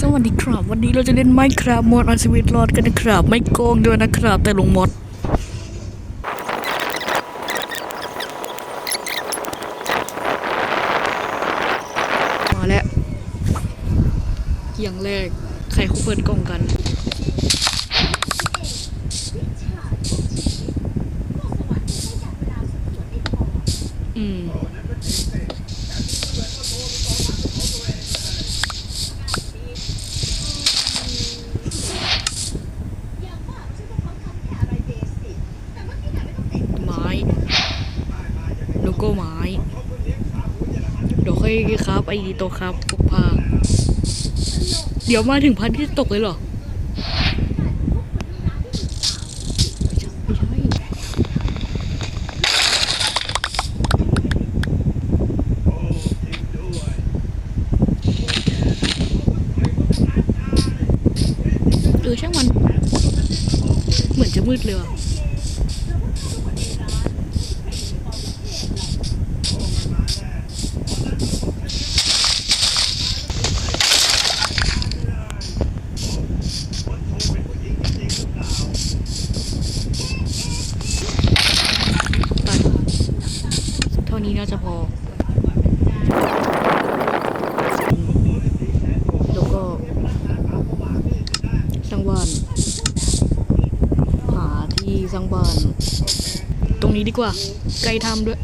สวัสดีครับ วันนี้เราจะเล่นไมค์ครับมอดเอาชีวิตรอดกันนะครับ ไม่โกงด้วยนะครับ แต่ลงมอดมาแล้ว อย่างแรก ใครเขาเปิดกล่องกัน อืม ไม้โลโก้ไม้ เดี๋ ยวค่อยครับ ไอดีตัวครับพกพาเดี๋ยวมาถึงพันที่ตกเลยเหรอไม่ใช่ไม่ใช่เออช่างมัน เหมือนจะมืดเลยว่ะ ตัดเท่านี้น่าจะพอ แล้วก็สร้างบ้านหาที่สร้างบ้าน ตรงนี้ดีกว่าใกล้ทำด้วย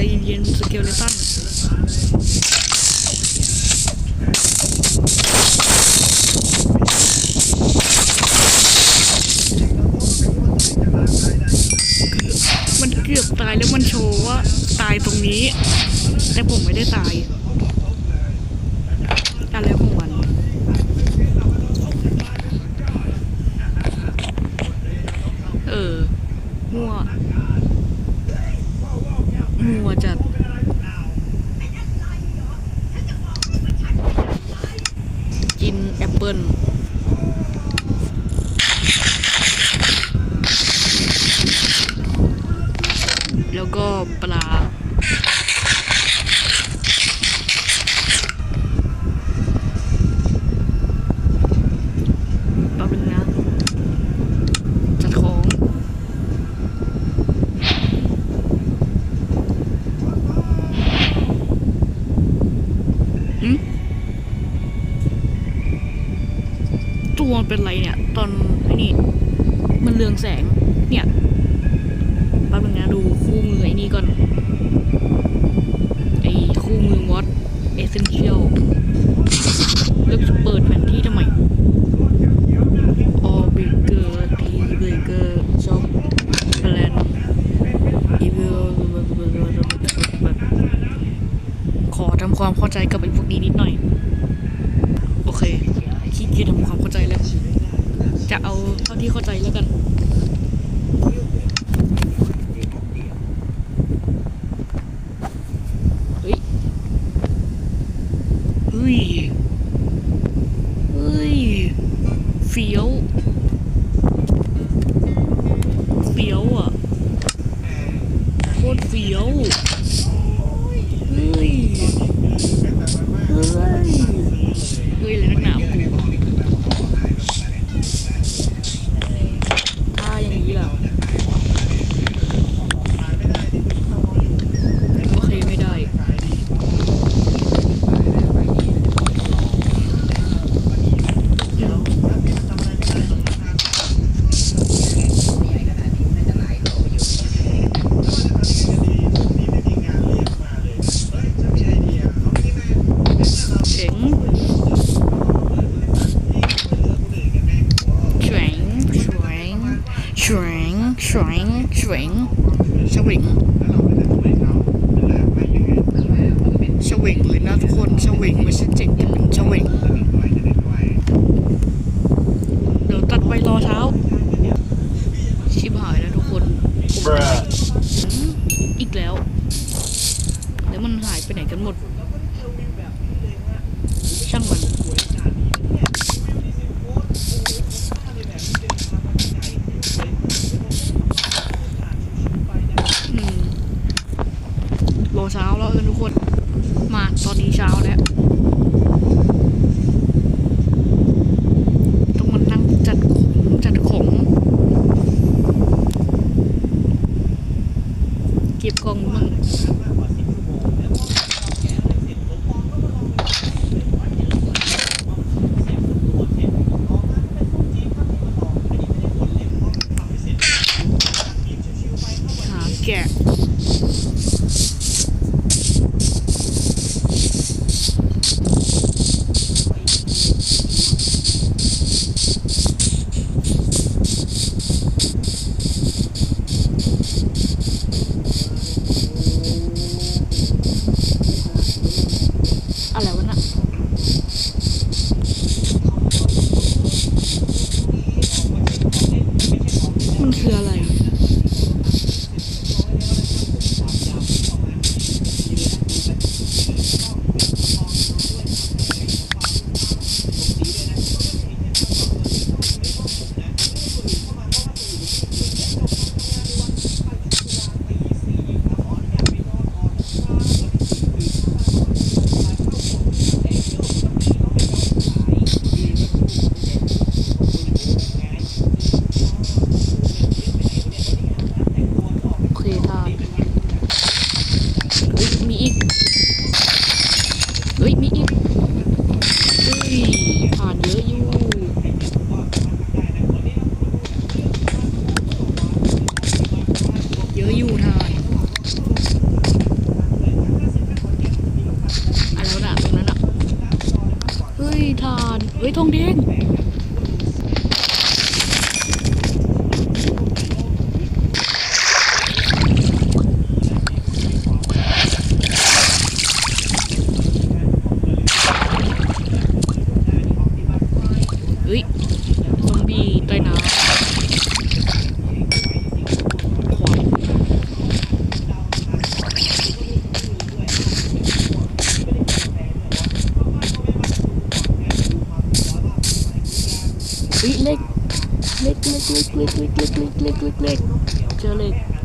ใจเย็นๆสเกลเลตันมันเกือบตายแล้วมันโชว์ว่าตายตรงนี้ แต่ผมไม่ได้ตายอะไรของมัน เออ มั่ว มั่วจัด กินแอปเปิล แล้วก็ปลาป๊บนึงนะจัดของหึตัวเป็นไรเนี่ย ตอนไอ้นี่มันเรืองแสงเนี่ย แป๊บนึงนะดูคู่มือไอ้นี่ก่อน ไอ้คู่มือวอตเอเซนเชียลเลือกเปิดไม สเจ็กเป็นสวิงเดี๋ยวตัดไปรอเช้า ชิบหายแล้วทุกคน อีกแล้วเดี๋ยวมันหายไปไหนกันหมด ช่างมันรอเช้าแล้วเออทุกคน click click click click click click click click click click click click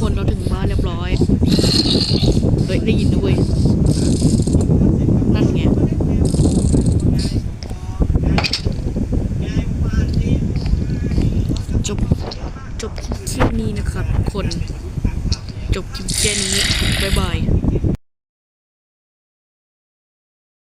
คนเราถึงบ้านเรียบร้อย เฮ้ยได้ยินด้วยนั่นไงจบจบคลิปนี้นะครับคน จบคลิปแค่นี้บ๊ายบาย